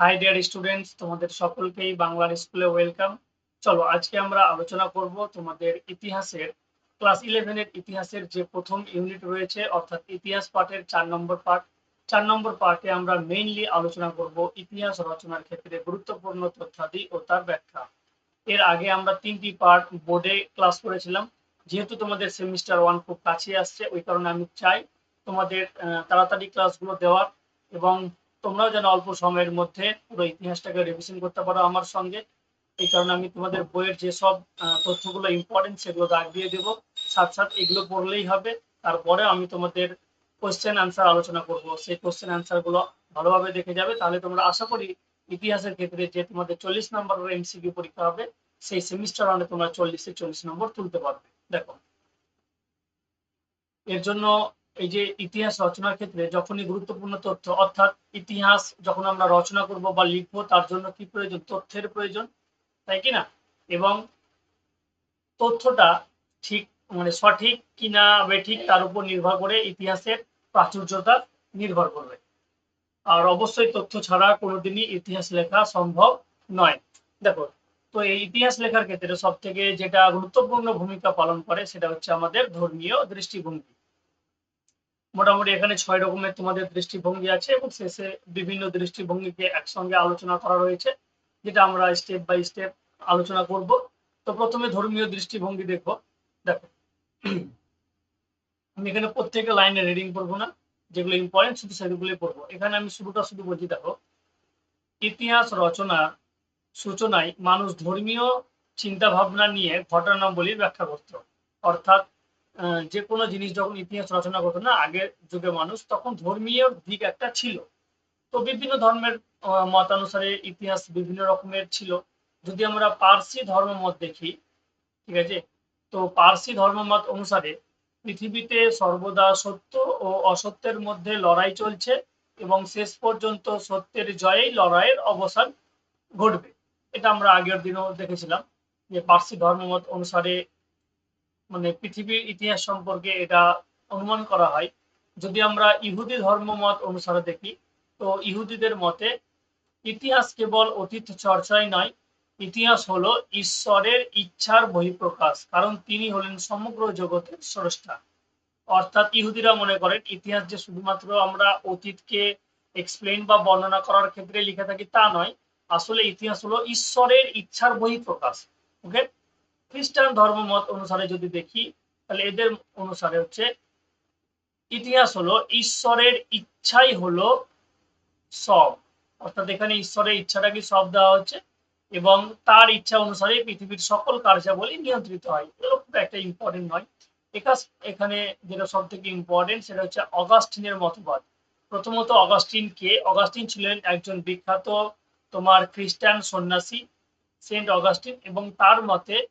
High dear students তোমাদের সকলকেই বাংলার স্কুলে ওয়েলকাম চলো, আজকে আমরা আলোচনা করব তোমাদের ইতিহাসের। ক্লাস ইলেভেনের ইতিহাসের যে প্রথম ইউনিট রয়েছে, অর্থাৎ ইতিহাস পাঠের চার নম্বর পাঠ। চার নম্বর পার্টে আমরা মেইনলি আলোচনা করব ইতিহাস রচনার ক্ষেত্রে গুরুত্বপূর্ণ তথ্যাদি ও তার ব্যাখ্যা। এর আগে আমরা তিনটি পার্ট বোর্ডে ক্লাস করেছিলাম। যেহেতু তোমাদের সেমিস্টার ওয়ান খুব কাছে আসছে, ওই কারণে আমি চাই তোমাদের তাড়াতাড়ি ক্লাসগুলো দেওয়ার এবং তোমরাও যেন অল্প সময়ের মধ্যে পুরো ইতিহাসটাকে রিভিশন করতে পারো আমার সঙ্গে। এই কারণে আমি তোমাদের বইয়ের যেসব আহ, তথ্যগুলো ইম্পর্টেন্ট সেগুলো দাগ দিয়ে দেবো। সাথে সাথে এগুলো পড়লেই হবে। তারপরে আমি তোমাদের কোশ্চেন আনসার আলোচনা করব। সেই কোশ্চেন আনসারগুলো ভালোভাবে দেখে যাবে। তাহলে তোমরা আশা করি ইতিহাসের ক্ষেত্রে যে তোমাদের চল্লিশ নম্বরের এমসিকিউ পরীক্ষা হবে সেই সেমিস্টার রাউন্ডে তোমরা চল্লিশে চল্লিশ নম্বর তুলতে পারবে। দেখো। এর জন্য এই যে ইতিহাস রচনার ক্ষেত্রে যখনই গুরুত্বপূর্ণ তথ্য, অর্থাৎ ইতিহাস যখন আমরা রচনা করব বা লিখব, তার জন্য কি প্রয়োজন? তথ্যের প্রয়োজন, তাই কি না? এবং তথ্যটা ঠিক মানে সঠিক কিনা বেঠিক তার উপর নির্ভর করে ইতিহাসের প্রাচুর্যতা নির্ভর করবে। আর অবশ্যই তথ্য ছাড়া কোনোদিনই ইতিহাস লেখা সম্ভব নয়। দেখো, তো এই ইতিহাস লেখার ক্ষেত্রে সব থেকে যেটা গুরুত্বপূর্ণ ভূমিকা পালন করে সেটা হচ্ছে আমাদের ধর্মীয় দৃষ্টিভঙ্গি। মোটামুটি এখানে ছয় রকমের তোমাদের দৃষ্টিভঙ্গি আছে এবং শেষে বিভিন্ন দৃষ্টিভঙ্গিকে একসঙ্গে আলোচনা করা রয়েছে, যেটা আমরা স্টেপ বাই স্টেপ আলোচনা করব। তো প্রথমে ধর্মীয় দৃষ্টিভঙ্গি দেখো দেখো, আমি এখানে প্রত্যেকটা লাইনে রিডিং করব না, যেগুলো ইম্পর্টেন্ট শুধু সেগুলোই পড়ব। এখানে আমি শুরুটা শুধু বলছি, দেখো, ইতিহাস রচনা সূচনায় মানুষ ধর্মীয় চিন্তা ভাবনা নিয়ে ঘটনাবলী ব্যাখ্যা করত। অর্থাৎ যে কোনো জিনিস যখন ইতিহাস রচনা করতো না, আগের যুগে মানুষ, তখন ধর্মীয় দিক একটা ছিল। তো বিভিন্ন ধর্মের মতানুসারে ইতিহাস বিভিন্ন রকমের ছিল। যদি আমরা পার্সি ধর্মমত দেখি, ঠিক আছে? তো পার্সি ধর্মমত অনুসারে পৃথিবীতে সর্বদা সত্য ও অসত্যের মধ্যে লড়াই চলছে এবং শেষ পর্যন্ত সত্যের জয়েই লড়াইয়ের অবসান ঘটবে। এটা আমরা আগের দিনও দেখেছিলাম যে পার্সি ধর্মমত অনুসারে মানে পৃথিবীর ইতিহাস সম্পর্কে এটা অনুমান করা হয়। যদি আমরা ইহুদি ধর্মমত অনুসারে দেখি, তো ইহুদিদের মতে ইতিহাস কেবল অতীত চর্চাই নয়, ইতিহাস হলো ঈশ্বরের ইচ্ছার বহিঃপ্রকাশ, কারণ তিনি হলেন সমগ্র জগতের স্রষ্টা। অর্থাৎ ইহুদিরা মনে করেন, ইতিহাস যে শুধুমাত্র আমরা অতীতকে এক্সপ্লেন বা বর্ণনা করার ক্ষেত্রে লিখে থাকি তা নয়, আসলে ইতিহাস হলো ঈশ্বরের ইচ্ছার বহিঃপ্রকাশ ওকে খ্রিস্টান ধর্মমত অনুসারে যদি দেখি, তাহলে এদের অনুসারে হচ্ছে ইতিহাস হলো ঈশ্বরের ইচ্ছাই হলো সব। অর্থাৎ এখানে ঈশ্বরের ইচ্ছাটাকে সব দেওয়া হচ্ছে? এবং তার ইচ্ছা অনুসারে পৃথিবীর সকল কার্যাবলী নিয়ন্ত্রিত হয়। এগুলো খুব একটা ইম্পর্টেন্ট নয়। এখানে যেটা সব থেকে ইম্পর্টেন্ট সেটা হচ্ছে অগাস্টিনের মতবাদ। প্রথমত অগাস্টিন কে? অগাস্টিন ছিলেন একজন বিখ্যাত তোমার খ্রিস্টান সন্ন্যাসী, সেন্ট অগাস্টিন, এবং তার মতে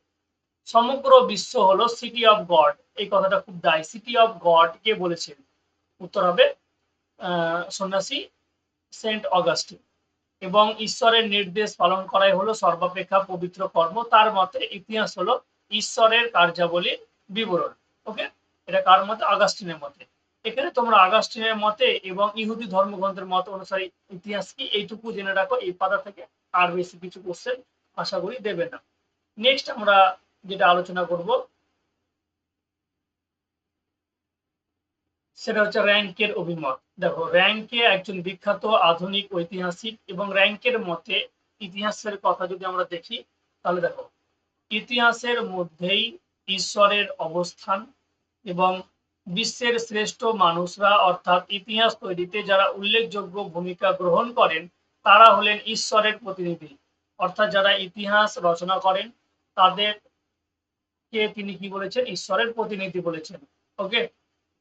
সমগ্র বিশ্ব হলো সিটি অফ গড এই কথাটা খুব দায়। সিটি অফ গড কে বলেছেন। উত্তর হবে সন্ন্যাসী সেন্ট অগাস্টিন এবং ঈশ্বরের নির্দেশ পালন করাই হলো সর্বাপেক্ষা পবিত্র কর্ম। তার মতে ইতিহাস হলো ঈশ্বরের কার্যাবলীর বিবরণ। ওকে? এটা কার মতে? আগাস্টিনের মতে। এখানে তোমরা আগাস্টিনের মতে এবং ইহুদি ধর্মগ্রন্থের মত অনুসারে ইতিহাস কি? এইটুকু জেনে রাখো। এই পাতা থেকে আর বেশি কিছু কোশ্চেন আশা করি দেবে না। নেক্সট আমরা যেটা আলোচনা করব, সেটা হচ্ছে র্যাঙ্কের অভিমত। দেখো, র্যাঙ্কে একজন বিখ্যাত আধুনিক ঐতিহাসিক এবং র্যাঙ্কের মতে ইতিহাসের কথা যদি আমরা দেখি, তাহলে দেখো, ইতিহাসের মধ্যেই ঈশ্বরের অবস্থান এবং বিশ্বের শ্রেষ্ঠ মানুষরা অর্থাৎ ইতিহাস তৈরিতে যারা উল্লেখযোগ্য ভূমিকা গ্রহণ করেন, তারা হলেন ঈশ্বরের প্রতিনিধি। অর্থাৎ যারা ইতিহাস রচনা করেন তাদেরকে তিনি কি বলেছেন? ঈশ্বরের প্রতিনিধি বলেছেন। ওকে?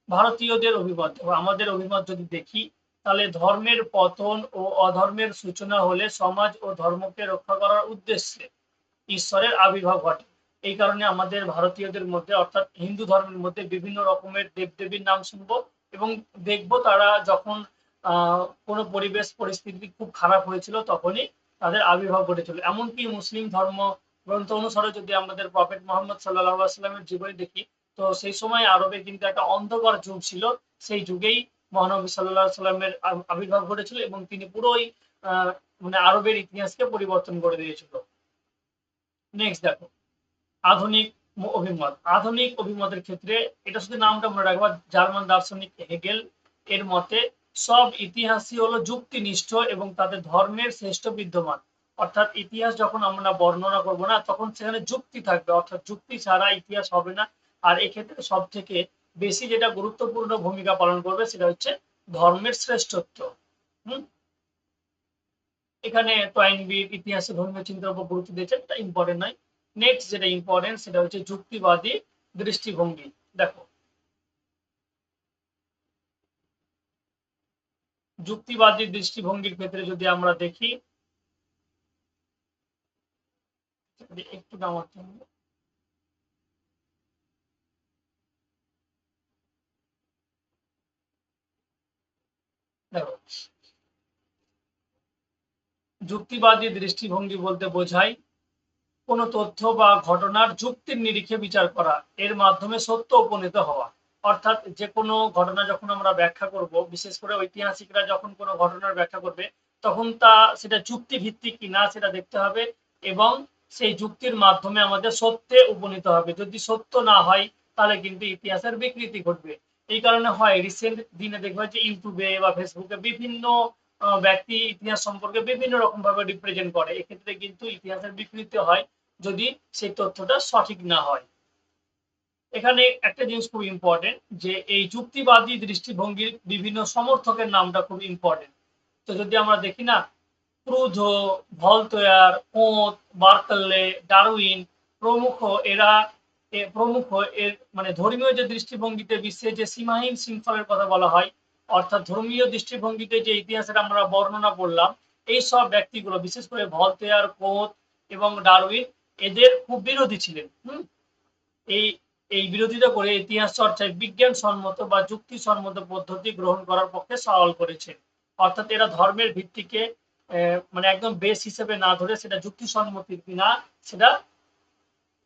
ভারতীয়দের অভিমত। আমাদের অভিমত যদি দেখি, তাহলে ধর্মের পতন ও অধর্মের সূচনা হলে সমাজ ও ধর্মকে রক্ষা করার উদ্দেশ্যে ঈশ্বরের আবির্ভাব ঘটে। এই কারণে আমাদের ভারতীয়দের মধ্যে, অর্থাৎ হিন্দু ধর্মের মধ্যে বিভিন্ন রকমের দেবদেবীর নাম শুনব এবং দেখব তারা যখন কোনো পরিবেশ, পরিস্থিতি খুব খারাপ হয়েছিল তখনই তাদের আবির্ভাব ঘটেছিল। এমনকি মুসলিম ধর্ম গ্রন্থ অনুসারে যদি আমাদের প্রফেট মোহাম্মদ সাল্লাহ আসলামের জীবনে দেখি, তো সেই সময় আরবে কিন্তু একটা অন্ধকার যুগ ছিল। সেই যুগেই মহানবী সাল্লাহ সাল্লামের আবির্ভাব ঘটেছিল এবং তিনি পুরোই মানে আরবের ইতিহাসকে পরিবর্তন করে দিয়েছিল। নেক্সট দেখো, আধুনিক অভিমত। আধুনিক অভিমতের ক্ষেত্রে এটা শুধু নামটা মনে রাখবা, জার্মান দার্শনিক হেগেল এর মতে, সব ইতিহাসই হলো যুক্তিনিষ্ঠ এবং তাদের ধর্মের শ্রেষ্ঠ বিদ্যমান। অর্থাৎ ইতিহাস যখন আমরা বর্ণনা করব না, তখন সেখানে যুক্তি থাকবে। অর্থাৎ যুক্তি ছাড়া ইতিহাস হবে না। আর এক্ষেত্রে সব থেকে বেশি যেটা গুরুত্বপূর্ণ ভূমিকা পালন করবে সেটা হচ্ছে ধর্মের শ্রেষ্ঠত্ব। হুম? এখানে টয়েনবির ইতিহাসে ধর্মীয় চিন্তার উপর গুরুত্ব দিয়েছেন, এটা ইম্পর্টেন্ট নয়। নেক্সট যেটা ইম্পর্টেন্ট সেটা হচ্ছে যুক্তিবাদী দৃষ্টিভঙ্গি। দেখো, যুক্তিবাদী দৃষ্টিভঙ্গির ক্ষেত্রে যদি আমরা দেখি একটু হবে। দেখো যুক্তিবাদী দৃষ্টিভঙ্গি বলতে বোঝায় কোনো তথ্য বা ঘটনার যুক্তির নিরিখে বিচার করা, এর মাধ্যমে সত্য উপনীত হওয়া অর্থাৎ যে কোনো ঘটনা যখন আমরা ব্যাখ্যা করব, বিশেষ করে ঐতিহাসিকরা যখন কোনো ঘটনার ব্যাখ্যা করবে, তখন তা, সেটা যুক্তি ভিত্তিক কিনা সেটা দেখতে হবে এবং সেই যুক্তির মাধ্যমে আমাদের সত্যে উপনীত হবে। যদি সত্য না হয়, তাহলে কিন্তু ইতিহাসের বিকৃতি ঘটবে। এই কারণে হয় রিসেন্ট দিনে দেখবে যে ইউটিউবে বা ফেসবুকে বিভিন্ন ব্যক্তি ইতিহাস সম্পর্কে বিভিন্ন রকম ভাবে রিপ্রেজেন্ট করে। এক্ষেত্রে কিন্তু ইতিহাসের বিকৃতি হয় যদি সেই তথ্যটা সঠিক না হয়। এখানে একটা জিনিস খুব ইম্পর্টেন্ট যে এই যুক্তিবাদী দৃষ্টিভঙ্গির বিভিন্ন সমর্থকের নামটা খুব ইম্পর্টেন্ট তো যদি আমরা দেখি না ক্রুধো, ভলতোয়ার কোঁত বার্কলে ডারউইন প্রমুখ এরা প্রমুখ এর মানে ধর্মীয় যে দৃষ্টিভঙ্গিতে বিশ্বে যে সীমাহীন শৃঙ্খলের কথা বলা হয়, অর্থাৎ ধর্মীয় দৃষ্টিভঙ্গিতে যে ইতিহাসের আমরা বর্ণনা করলাম, এই সব ব্যক্তিগুলো, বিশেষ করে ভলতেয়ার কোঁত এবং ডারউইন, এদের খুব বিরোধী ছিলেন এই এই বিরোধিতা করে ইতিহাস চর্চায় বিজ্ঞান সম্মত বা যুক্তিসম্মত পদ্ধতি গ্রহণ করার পক্ষে সওয়াল করেছেন। অর্থাৎ এরা ধর্মের ভিত্তিকে মানে একদম বেস হিসেবে না ধরে সেটা যুক্তিসম্মতির কিনা সেটা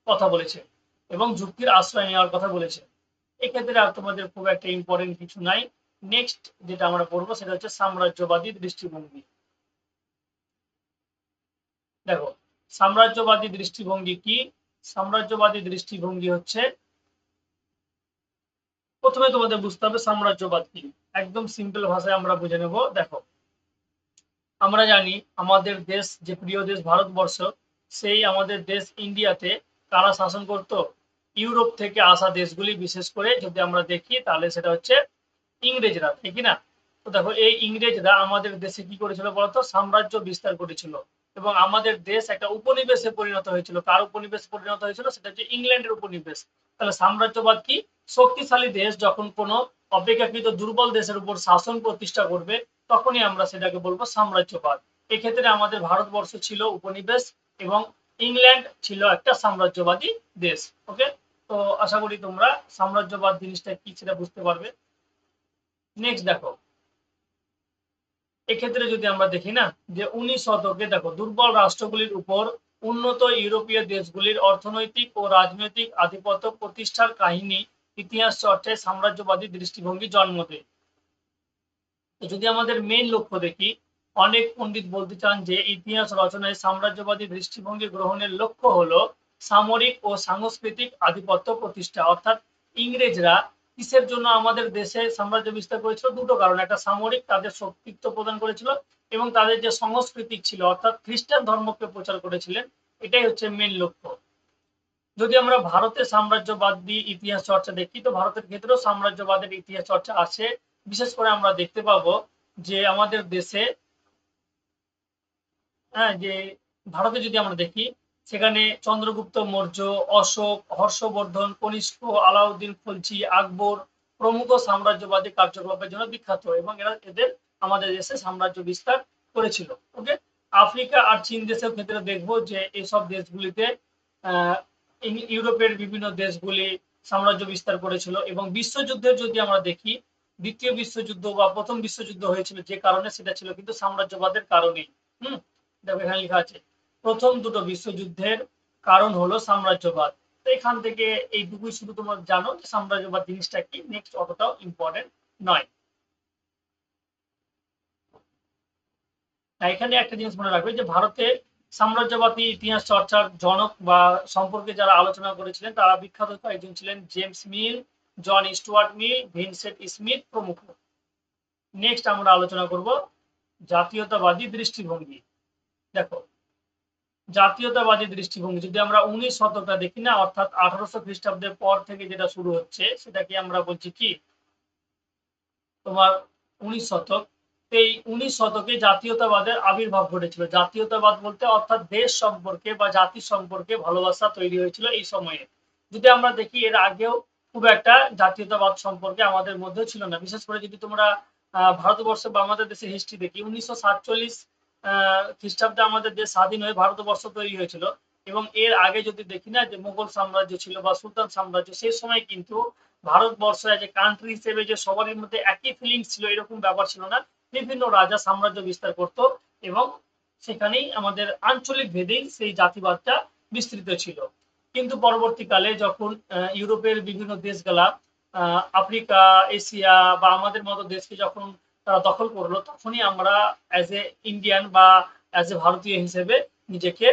কথা বলেছে এবং যুক্তির আশ্রয় নেওয়ার কথা বলেছে। এক্ষেত্রে আর তোমাদের খুব একটা ইম্পর্টেন্ট কিছু নাই। নেক্সট যেটা আমরা পড়ব সেটা হচ্ছে সাম্রাজ্যবাদী দৃষ্টিভঙ্গি। দেখো, সাম্রাজ্যবাদী দৃষ্টিভঙ্গি কি? সাম্রাজ্যবাদী দৃষ্টিভঙ্গি হচ্ছে প্রথমে তোমাদের বুঝতে হবে সাম্রাজ্যবাদ কি। একদম সিম্পল ভাষায় আমরা বুঝে নেব। দেখো আমরা জানি আমাদের দেশ, যে প্রিয় দেশ ভারতবর্ষ, সেই আমাদের দেশ ইন্ডিয়াতে কারা শাসন করত? ইউরোপ থেকে আসা দেশগুলি, বিশেষ করে যদি আমরা দেখি, তাহলে সেটা হচ্ছে ইংরেজরা ঠিক না? তো দেখো, এই ইংরেজরা আমাদের দেশে কি করেছিল বলতো? সাম্রাজ্য বিস্তার করেছিল। এবং আমাদের দেশ একটা উপনিবেশে পরিণত হয়েছিল। কার উপনিবেশে পরিণত হয়েছিল? সেটা হচ্ছে ইংল্যান্ডের উপনিবেশ। তাহলে সাম্রাজ্যবাদ কি? শক্তিশালী দেশ যখন কোনো অপেক্ষাকৃত দুর্বল দেশের উপর শাসন প্রতিষ্ঠা করবে তখনই আমরা সেটাকে বলব সাম্রাজ্যবাদ। এক্ষেত্রে আমাদের ভারতবর্ষ ছিল উপনিবেশ এবং ইংল্যান্ড ছিল একটা সাম্রাজ্যবাদী দেশ, ওকে? তো আশা করি তোমরা সাম্রাজ্যবাদ জিনিসটা কি সেটা বুঝতে পারবে। নেক্সট দেখো। এক্ষেত্রে যদি আমরা দেখি না, যে উনিশ শতকে দেখো, দুর্বল রাষ্ট্রগুলির উপর উন্নত ইউরোপীয় দেশগুলির অর্থনৈতিক ও রাজনৈতিক আধিপত্য প্রতিষ্ঠার কাহিনী ইতিহাস চর্চায় সাম্রাজ্যবাদী দৃষ্টিভঙ্গি জন্ম দেয়। যদি আমাদের মেইন লক্ষ্য দেখি, অনেক পণ্ডিত বলতে চান যে ইতিহাস, রচনায় সাম্রাজ্যবাদী দৃষ্টিভঙ্গি গ্রহণের লক্ষ্য হলো সামরিক ও সাংস্কৃতিক আধিপত্য প্রতিষ্ঠা। অর্থাৎ ইংরেজরা কিসের জন্য আমাদের দেশে সাম্রাজ্য বিস্তার করেছিল? দুটো কারণ। একটা সামরিক, তাদের শক্তিত্ব প্রদান করেছিল এবং তাদের যে সংস্কৃতি ছিল, অর্থাৎ খ্রিস্টান ধর্মকে প্রচার করেছিলেন, এটাই হচ্ছে মেন লক্ষ্য। যদি আমরা ভারতের সাম্রাজ্যবাদী ইতিহাস চর্চা দেখি, তো ভারতের ক্ষেত্রেও সাম্রাজ্যবাদের ইতিহাস চর্চা আছে। বিশেষ করে আমরা দেখতে পাবো যে আমাদের দেশে হ্যাঁ যে ভারতে যদি আমরা দেখি, সেখানে চন্দ্রগুপ্ত, মৌর্য, অশোক, হর্ষবর্ধন কনিষ্ক আলাউদ্দিন খলজি আকবর প্রমুখ সাম্রাজ্যবাদী কার্যকলাপের জন্য বিখ্যাত এবং এরা এদের আমাদের দেশে সাম্রাজ্য বিস্তার করেছিল। ওকে আফ্রিকা আর চীন দেশের ক্ষেত্রে দেখব যে এইসব দেশগুলিতে ইউরোপের বিভিন্ন দেশগুলি সাম্রাজ্য বিস্তার করেছিল এবং বিশ্বযুদ্ধের যদি আমরা দেখি দ্বিতীয় বিশ্বযুদ্ধ বা প্রথম বিশ্বযুদ্ধ হয়েছিল যে কারণে সেটা ছিল কিন্তু সাম্রাজ্যবাদের কারণে। হম? দেখো এখানে লেখা আছে, প্রথম দুটো বিশ্বযুদ্ধের কারণ হলো সাম্রাজ্যবাদ। তো এখান থেকে এই এইটুকুই শুধু তোমার জানো যে সাম্রাজ্যবাদ জিনিসটা কি নেক্সট অতটাও ইম্পর্টেন্ট নয়। এখানে একটা জিনিস মনে রাখবে যে ভারতে সাম্রাজ্যবাদী ইতিহাস চর্চার জনক বা সম্পর্কে যারা আলোচনা করেছিলেন, তারা বিখ্যাত একজন ছিলেন James Mill John Stuart Mill, Vincent Smith প্রমুখ। নেক্সট আমরা আলোচনা করব জাতীয়তাবাদী দৃষ্টিভঙ্গি। দেখো, জাতীয়তাবাদী দৃষ্টিভঙ্গি, যদি আমরা উনিশ শতকটা দেখি না, অর্থাৎ আঠারোশো খ্রিস্টাব্দের পর থেকে যেটা শুরু হচ্ছে, সেটাকে আমরা বলছি কি? তোমার উনিশ শতক। এই উনিশ শতকে জাতীয়তাবাদের আবির্ভাব ঘটেছিল। জাতীয়তাবাদ বলতে অর্থাৎ দেশ সম্পর্কে বা জাতি সম্পর্কে ভালোবাসা তৈরি হয়েছিল এই সময়ে। যদি আমরা দেখি, এর আগেও খুব একটা জাতীয়তাবাদ সম্পর্কে আমাদের মধ্যে ছিল না। বিশেষ করে যদি তোমরা ভারতবর্ষ বা আমাদের দেশের হিস্ট্রি দেখি, উনিশশো সাতচল্লিশ খ্রিস্টাব্দে আমাদের দেশ স্বাধীন হয়ে ভারতবর্ষ তৈরি হয়েছিল এবং এর আগে যদি দেখি না যে মুঘল সাম্রাজ্য ছিল বা সুলতান সাম্রাজ্য, সেই সময় কিন্তু ভারতবর্ষ এজ এ কান্ট্রি হিসেবে যে সবারই মধ্যে একই ফিলিংস ছিল, এরকম ব্যাপার ছিল না। বিভিন্ন রাজা সাম্রাজ্য বিস্তার করত এবং সেখানেই আমাদের আঞ্চলিক ভেদেই সেই জাতিবাদটা বিস্তৃত ছিল। কিন্তু পরবর্তীকালে যখন ইউরোপের বিভিন্ন দেশগুলা আফ্রিকা, এশিয়া বা আমাদের মতো দেশকে যখন তারা দখল করল, তখনই আমরা অ্যাজ এ ইন্ডিয়ান বা অ্যাজ এ ভারতীয় হিসেবে নিজেকে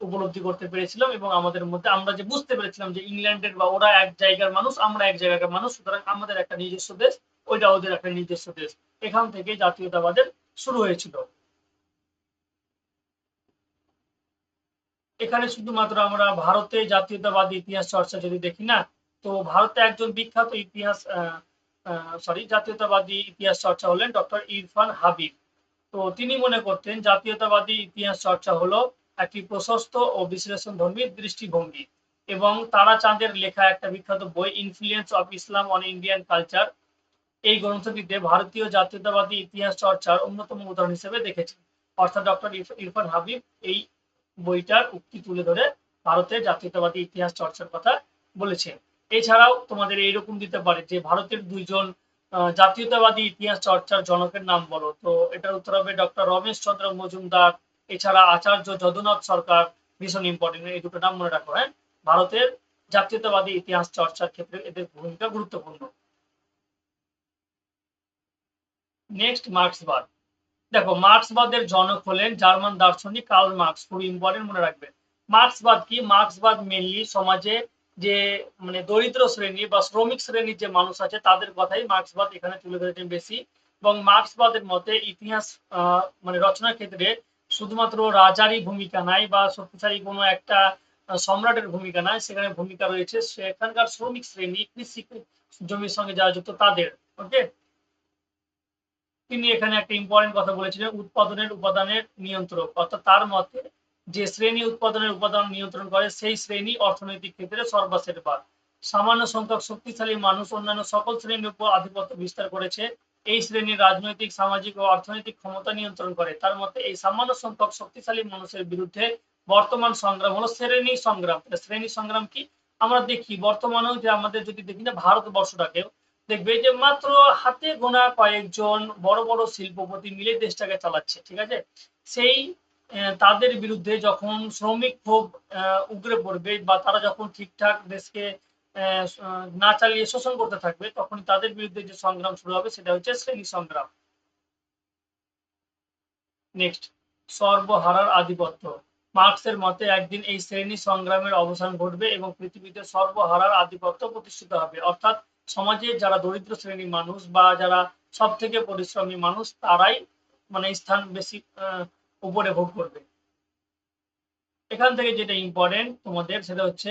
উপলব্ধি করতে পেরেছিলাম এবং আমাদের মধ্যে আমরা যে বুঝতে পেরেছিলাম যে ইংল্যান্ডের বা ওরা এক জায়গার মানুষ, আমরা এক জায়গার মানুষ, সুতরাং আমাদের একটা নিজস্ব দেশ, ওইটা ওদের একটা নিজস্ব দেশ। এখান থেকে জাতীয়তাবাদের শুরু হয়েছিল। এখানে শুধুমাত্র আমরা ভারতে জাতীয়তাবাদী ইতিহাস চর্চা যদি দেখি না, তো ভারতে একজন বিখ্যাত ইতিহাস সরি জাতীয়তাবাদী ইতিহাস চর্চা হলেন ডক্টর ইরফান হাবিব। তো তিনি মনে করতেন জাতীয়তাবাদী ইতিহাস চর্চা হলো একটি প্রশস্ত ও বিশ্লেষণ ধর্মী দৃষ্টিভঙ্গি এবং তারা চাঁদের লেখা একটা বিখ্যাত বই influence of Islam on Indian culture এই গ্রন্থটিতে ভারতীয় জাতীয়তাবাদী ইতিহাস চর্চার অন্যতম উদাহরণ হিসেবে দেখেছেন। অর্থাৎ ডক্টর ইরফান হাবিব এই বইটার উক্তি তুলে ধরে ভারতের জাতীয়তাবাদী ইতিহাস চর্চার কথা বলেছেন। এছাড়াও তোমাদের এইরকম দিতে পারে যে ভারতের দুইজন জাতীয়তাবাদী ইতিহাস চর্চার জনকের নাম বলো। তো এটার উত্তর হবে ডক্টর রমেশ চন্দ্র মজুমদার, এছাড়া আচার্য যদুনাথ সরকার, ভীষণ ইম্পর্টেন্ট এই দুটো নাম মনে রাখো হ্যাঁ? ভারতের জাতীয়তাবাদী ইতিহাস চর্চার ক্ষেত্রে এদের ভূমিকা গুরুত্বপূর্ণ। নেক্সট মার্ক্সবাদ দেখো, মার্ক্সবাদের জনক হলেন জার্মান দার্শনিক কার্ল মার্কস, খুব ইম্পর্টেন্ট মনে রাখবেন। মার্ক্সবাদ কি? মার্ক্সবাদ মেনলি সমাজে যে মানে দরিদ্র শ্রেণি বা শ্রমিক শ্রেণির যে মানুষ আছে, তাদের কথাই মার্ক্সবাদ এখানে তুলে ধরেছেন বেশি। এবং মার্ক্সবাদের মতে ইতিহাস মানে রচনার ক্ষেত্রে শুধুমাত্র রাজারই ভূমিকা নাই বা শক্তিশালী কোনো একটা সম্রাটের ভূমিকা নাই, সেখানে ভূমিকা রয়েছে। সেখানকার শ্রমিক শ্রেণি, কৃষি জমির সঙ্গে যারা যুক্ত তাদের ওকে তিনি এখানে একটা ইম্পর্টেন্ট কথা বলেছিলেন, উৎপাদনের উপাদানের নিয়ন্ত্রক। অর্থাৎ তার মতে যে শ্রেণি উৎপাদনের উপাদান নিয়ন্ত্রণ করে, সেই শ্রেণি অর্থনৈতিক ক্ষেত্রে সর্বাসের পার সামান্য সংখ্যক শক্তিশালী মানুষ অন্যান্য সকল শ্রেণির উপর আধিপত্য বিস্তার করেছে। এই শ্রেণির রাজনৈতিক, সামাজিক ও অর্থনৈতিক ক্ষমতা নিয়ন্ত্রণ করে। তার মতে এই সামান্য সংখ্যক শক্তিশালী মানুষের বিরুদ্ধে বর্তমান সংগ্রাম হলো শ্রেণি সংগ্রাম। শ্রেণি সংগ্রাম কি? আমরা দেখি বর্তমানেও যে আমাদের যদি দেখি না, ভারতবর্ষটাকেও দেখবে যে মাত্র হাতে গোনা কয়েকজন বড় বড় শিল্পপতি মিলে দেশটাকে চালাচ্ছে, ঠিক আছে? সেই তাদের বিরুদ্ধে যখন শ্রমিক ক্ষোভ উগরে পড়বে বা তারা যখন ঠিকঠাক দেশকে না চালিয়ে শোষণ করতে থাকবে তখন তাদের বিরুদ্ধে যে সংগ্রাম শুরু হবে সেটা হচ্ছে শ্রেণি সংগ্রাম। নেক্সট সর্বহারার আধিপত্য। মার্কসের মতে একদিন এই শ্রেণি সংগ্রামের অবসান ঘটবে এবং পৃথিবীতে সর্বহারার আধিপত্য প্রতিষ্ঠিত হবে। অর্থাৎ সমাজে যারা দরিদ্র শ্রেণির মানুষ বা যারা সব থেকে পরিশ্রমী মানুষ, তারাই মানে স্থান বেশি উপরে ভোগ করবে। এখান থেকে যেটা ইম্পর্টেন্ট তোমাদের, সেটা হচ্ছে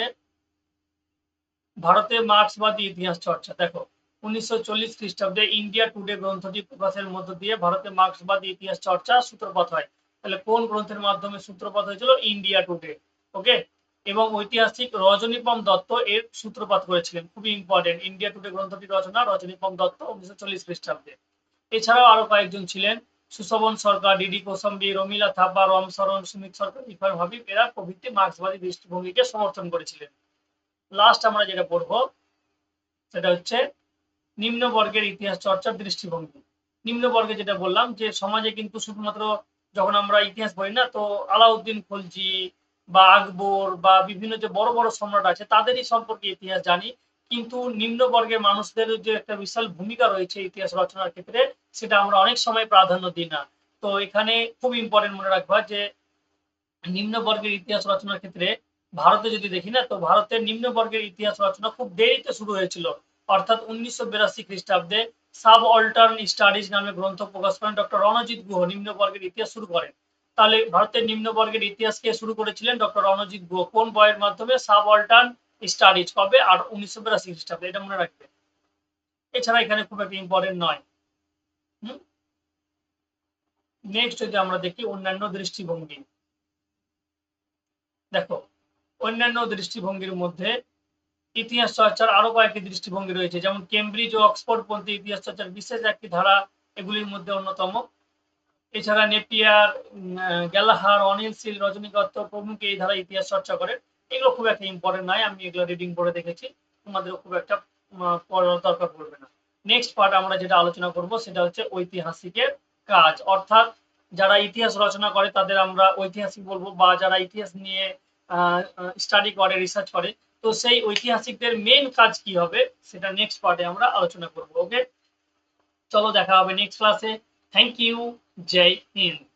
ভারতের মার্ক্সবাদী ইতিহাস চর্চা। দেখো, উনিশশো চল্লিশ খ্রিস্টাব্দে ইন্ডিয়া টুডে গ্রন্থটি প্রকাশের মধ্য দিয়ে ভারতের মার্ক্সবাদী ইতিহাস চর্চা সূত্রপাত হয়। তাহলে কোন গ্রন্থের মাধ্যমে সূত্রপাত হয়েছিল? India today. ওকে এবং ঐতিহাসিক রজনীপম দত্ত এর সূত্রপাত করেছিলেন। খুবই ইম্পর্টেন্ট ইন্ডিয়া টুডে গ্রন্থটি রচনা রজনীপম দত্ত উনিশশো চল্লিশ খ্রিস্টাব্দে। এছাড়াও আরও কয়েকজন ছিলেন। সুশোভন সরকার ডিডি কোসম্বি রমিলা থাপা রমসরণ সুমিত সরকার ইফার হাবিব, এরা প্রভৃতি মার্ক্সবাদী দৃষ্টিভঙ্গিকে সমর্থন করেছিলেন। লাস্ট আমরা যেটা পড়ব, সেটা হচ্ছে নিম্নবর্গের ইতিহাস চর্চার দৃষ্টিভঙ্গি। নিম্নবর্গে যেটা বললাম যে সমাজে কিন্তু শুধুমাত্র যখন আমরা ইতিহাস পড়ি না, তো আলাউদ্দিন খলজি বা আকবর বা বিভিন্ন যে বড় বড় সম্রাট আছে, তাদেরই সম্পর্কে ইতিহাস জানি। কিন্তু নিম্ন বর্গের মানুষদের যে একটা বিশাল ভূমিকা রয়েছে ইতিহাস রচনার ক্ষেত্রে, সেটা আমরা অনেক সময় প্রাধান্য দিই না। তো এখানে খুব ইম্পর্টেন্ট মনে রাখবা যে নিম্ন বর্গের ইতিহাস রচনার ক্ষেত্রে ভারতে যদি দেখি না, তো ভারতের নিম্ন বর্গের ইতিহাস রচনা খুব দেরিতে শুরু হয়েছিল। অর্থাৎ উনিশশো বিরাশি খ্রিস্টাব্দে সাব অল্টার্ন স্টাডিজ নামে গ্রন্থ প্রকাশ করেন ডক্টর রণজিৎ গুহ নিম্ন বর্গের ইতিহাস শুরু করেন। তাহলে ভারতের নিম্ন বর্গের ইতিহাস কে শুরু করেছিলেন ডক্টর রণজিৎ গুহ? কোন বইয়ের মাধ্যমে সাব অল্টার্ন স্টাডিজ কবে আর উনিশশো বিরাশি খ্রিস্টাব্দে? এটা মনে রাখবে। এছাড়া এখানে খুব একটা ইম্পর্টেন্ট নয়। নেক্সট যদি আমরা দেখি অন্যান্য দৃষ্টিভঙ্গি। দেখো, অন্যান্য দৃষ্টিভঙ্গির মধ্যে ইতিহাস চর্চার আরও কয়েকটি দৃষ্টিভঙ্গি রয়েছে। যেমন কেমব্রিজ ও অক্সফোর্ড পন্থী ইতিহাস চর্চার বিশেষ একটি ধারা এগুলির মধ্যে অন্যতম। এছাড়া নেপিয়ার গ্যালাহার, অনিল সিল, রজনীকান্ত প্রমুখ এই ধারা ইতিহাস চর্চা করে। এগুলো খুব একটা ইম্পর্টেন্ট নয়, আমি এগুলো রিডিং পড়ে দেখেছি। তোমাদের খুব একটা পড়ার দরকার পড়বে না। নেক্সট পার্ট আমরা যেটা আলোচনা করব সেটা হচ্ছে ঐতিহাসিকের কাজ। অর্থাৎ যারা ইতিহাস রচনা করে তাদের আমরা ঐতিহাসিক বলব বা যারা ইতিহাস নিয়ে স্টাডি করে রিসার্চ করে, তো সেই ঐতিহাসিকদের মেন কাজ কি হবে সেটা নেক্সট পার্টে আমরা আলোচনা করব ওকে চলো দেখা হবে নেক্সট ক্লাসে Thank you. Jay Hind.